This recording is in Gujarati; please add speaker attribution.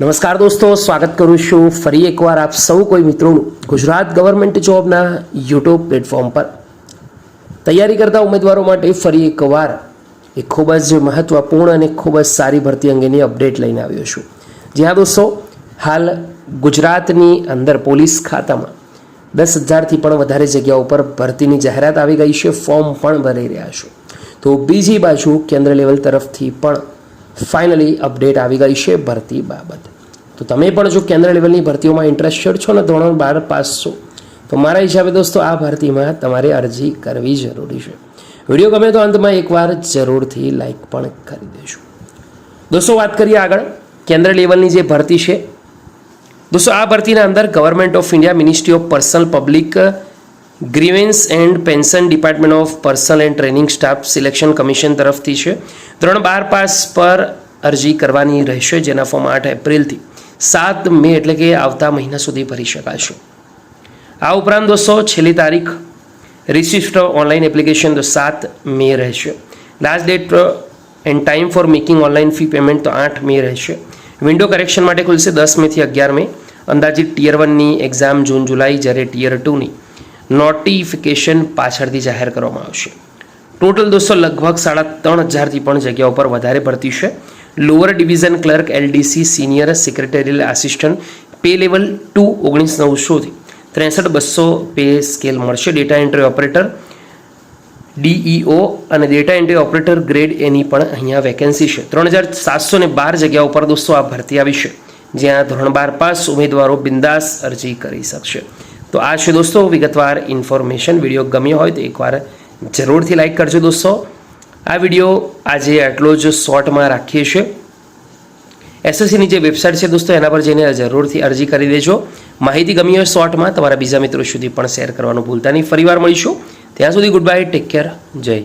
Speaker 1: નમસ્કાર દોસ્તો, સ્વાગત કરું છું ફરી એકવાર આપ સૌ કોઈ મિત્રોનું ગુજરાત ગવર્મેન્ટ જોબના યુટ્યુબ પ્લેટફોર્મ પર. તૈયારી કરતા ઉમેદવારો માટે ફરી એકવાર એક ખૂબ જ મહત્ત્વપૂર્ણ અને ખૂબ જ સારી ભરતી અંગેની અપડેટ લઈને આવ્યો છું. જ્યાં દોસ્તો, હાલ ગુજરાતની અંદર પોલીસ ખાતામાં દસ હજારથી પણ વધારે જગ્યાઓ પર ભરતીની જાહેરાત આવી ગઈ છે ફોર્મ પણ ભરી રહ્યા છો. તો બીજી બાજુ કેન્દ્ર લેવલ તરફથી પણ ફાઇનલી અપડેટ આવી ગઈ છે ભરતી બાબત. તો તમે પણ જો કેન્દ્ર લેવલની ભરતીઓમાં ઇન્ટરેસ્ટેડ છો ને ધોરણ બાર પાસ છો, તો મારા હિસાબે દોસ્તો આ ભરતીમાં તમારે અરજી કરવી જરૂરી છે. વીડિયો ગમે તો અંતમાં એકવાર જરૂરથી લાઈક પણ કરી દેજો. દોસ્તો વાત કરીએ આગળ. કેન્દ્ર લેવલની જે ભરતી છે, દોસ્તો આ ભરતીના અંદર government of India ministry of personnel public grievance and pension department of personnel and training staff selection commission તરફથી છે. ધોરણ બાર પાસ પર અરજી કરવાની રહેશે, જેના ફોર્મ આઠ એપ્રિલથી સાત મે એટલે કે આવતા મહિના સુધી ભરી શકાશે. આ ઉપરાંત દોસ્તો, છેલ્લી તારીખ રિસિપ્ટ ઓનલાઈન એપ્લિકેશન તો સાત મે રહેશે. Last date and time for making online fee payment તો આઠ મે રહેશે. વિન્ડો કરેક્શન માટે ખુલશે દસ મેથી અગિયાર મે. અંદાજિત ટિયર વનની એક્ઝામ જૂન, જુલાઈ જ્યારે ટીયર ટુની નોટિફિકેશન પાછળથી જાહેર કરવામાં આવશે. ટોટલ દોસ્તો લગભગ સાડા ત્રણ હજારથી પણ જગ્યાઓ પર વધારે ભરતી છે. Lower division clerk LDC senior secretarial assistant pay level two ઓગણીસ નવસોથી ત્રેસઠ બસો પે સ્કેલ મળશે. ડેટા એન્ટ્રી ઓપરેટર ડીઈઓ અને ડેટા એન્ટ્રી ઓપરેટર ગ્રેડ એની પણ અહીંયા વેકેન્સી છે. ત્રણ હજાર સાતસો ને બાર જગ્યાઓ પર દોસ્તો આ ભરતી આવી છે. જ્યાં ધોરણ બાર પાસ ઉમેદવારો બિંદાસ અરજી કરી શકશે. તો આ છે દોસ્તો, વિગતવાર ઇન્ફોર્મેશન વીડિયો ગમ્યો હોય તો એકવાર જરૂરથી લાઈક કરજો દોસ્તો. આ વીડિયો આજે આટલો જ શોર્ટમાં રાખીએ છીએ. એસએસસીની જે વેબસાઇટ છે દોસ્તો, એના પર જઈને જરૂરથી અરજી કરી દેજો. માહિતી ગમી હોય શોર્ટમાં તમારા બીજા મિત્રો સુધી પણ શેર કરવાનું ભૂલતા નહીં. ફરીવાર મળીશું. ત્યાં સુધી ગુડ બાય ટેક કેર જય.